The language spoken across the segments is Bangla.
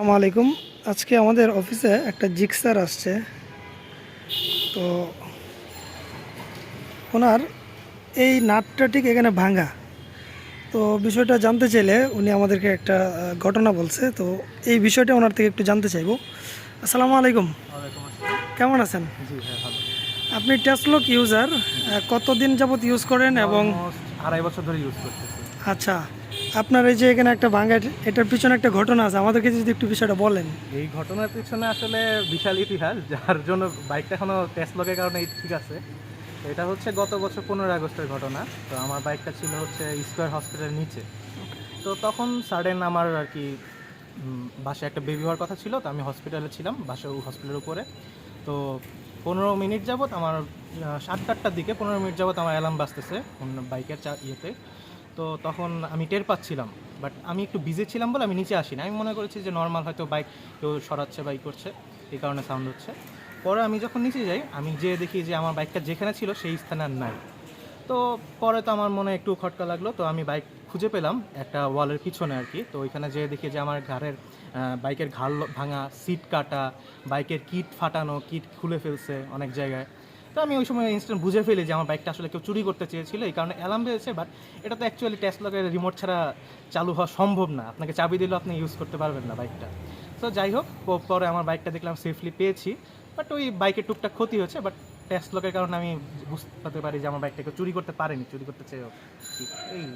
আসসালামু আলাইকুম। আজকে আমাদের অফিসে একটা জিক্সার আসছে। তো ওনার এই নাটটা ঠিক এখানে ভাঙা। তো বিষয়টা জানতে চাইলে উনি আমাদেরকে একটা ঘটনা বলছে। তো এই বিষয়টা ওনার থেকে একটু জানতে চাইব। আসসালামু আলাইকুম। কেমন আছেন? আপনি টেসলক ইউজার কতদিন যাবত ইউজ করেন এবং আড়াই বছর ধরে ইউজ করতেছি। আচ্ছা। আপনার এই যে এখানে একটা ভাঙা, এটার পিছনে একটা ঘটনা আছে, আমাদেরকে যদি একটু বিষয়টা বলেন। এই ঘটনার পিছনে আসলে বিশাল ইতিহাস, যার জন্য বাইকটা এখনও টেস্ট লগের কারণে ঠিক আছে। এটা হচ্ছে গত বছর পনেরোই আগস্টের ঘটনা। তো আমার বাইকটা ছিল হচ্ছে স্কোয়ার হসপিটালের নিচে। তো তখন সাডেন আমার আর কি বাসায় একটা বেবি হওয়ার কথা ছিল, তো আমি হসপিটালে ছিলাম, বাসায় হসপিটালের উপরে। তো পনেরো মিনিট যাবত আমার সাত আটটার দিকে পনেরো মিনিট যাবত আমার অ্যালার্ম বাজতেছে বাইকের চা, ইয়েতে। তো তখন আমি টের পাচ্ছিলাম বাট আমি একটু বিজি ছিলাম বলে আমি নিচে আসি না আমি মনে করেছি যে নর্মাল হয়তো বাইক কেউ সরাচ্ছে বাইক করছে, এই কারণে সাউন্ড হচ্ছে। পরে আমি যখন নিচে যাই, আমি যে দেখি যে আমার বাইকটা যেখানে ছিল সেই স্থানে আর নাই। তো পরে তো আমার মনে একটু খটকা লাগল, তো আমি বাইক খুঁজে পেলাম একটা ওয়ালের পিছনে আর কি। তো ওইখানে যেয়ে দেখি যে আমার ঘাড়ের বাইকের ঘাড় ভাঙা সিট কাটা বাইকের কিট ফাটানো কিট খুলে ফেলছে অনেক জায়গায়। তো আমি ওই সময় ইনস্ট্যান্ট বুঝে ফেলি যে আমার বাইকটা আসলে কেউ চুরি করতে চেয়েছিল, এই কারণে অ্যালার্ম পেয়েছে বাট এটা তো অ্যাকচুয়ালি টেসলকের রিমোট ছাড়া চালু হওয়া সম্ভব না। আপনাকে চাবি দিলেও আপনি ইউজ করতে পারবেন না বাইকটা তো যাই হোক পরে আমার বাইকটা দেখলাম সেফলি পেয়েছি বাট ওই বাইকের টুকটাক ক্ষতি হচ্ছে বাট টেস্ট লকের কারণে আমি বুঝতে পারি যে আমার বাইকটাকে চুরি করতে পারেনি, চুরি করতে চেয়েও। এই।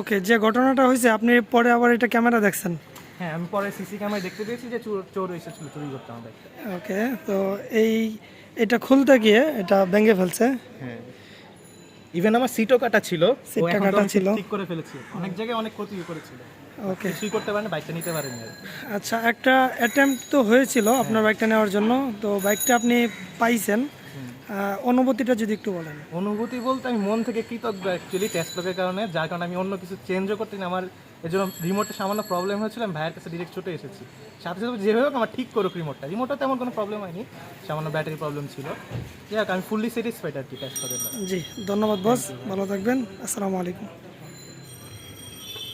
ওকে যে ঘটনাটা হয়েছে, আপনি পরে আবার এটা ক্যামেরা দেখছেন? হ্যাঁ আমি পরে সিসি ক্যামেরায় দেখতে পেয়েছি যে চোর চোর এসেছিল চুরি করতে বাইকটা ওকে তো এই এটা খুলতে গিয়ে এটা ভেঙে ফেলছে? হ্যাঁ। ইভেন আমার সিটও কাটা ছিল। সিটটা কাটা ছিল। ঠিক করে ফেলেছি। অনেক জায়গায় অনেক ক্ষতি করেছিল। ওকে। কিছুই করতে পারেনি বাইকটা নিতে পারেনি আচ্ছা একটা অ্যাটেম্প তো হয়েছিল আপনার বাইকটা নেওয়ার জন্য। তো বাইকটা আপনি পাইছেন। অনুভূতিটা যদি একটু বলেন। অনুভূতি বলতে আমি মন থেকে কৃতজ্ঞ অ্যাকচুয়ালি টেস্ট কারণে। যার কারণে আমি অন্য কিছু চেঞ্জও করতে না আমার এর জন্য রিমোটে সামান্য প্রবলেম হয়েছিল আমি ভাইয়ের কাছে ডিরেক্ট ছুটে এসেছি। সাথে সাথে যেভাবে হোক আমার ঠিক করুক রিমোটটা রিমোটটা তেমন কোনো প্রবলেম হয়নি সামান্য ব্যাটারি প্রবলেম ছিল। যাই হোক আমি ফুললি স্যাটিসফাইড আর কি ক্যাশ করে জি ধন্যবাদ বস ভালো থাকবেন আসসালামু আলাইকুম।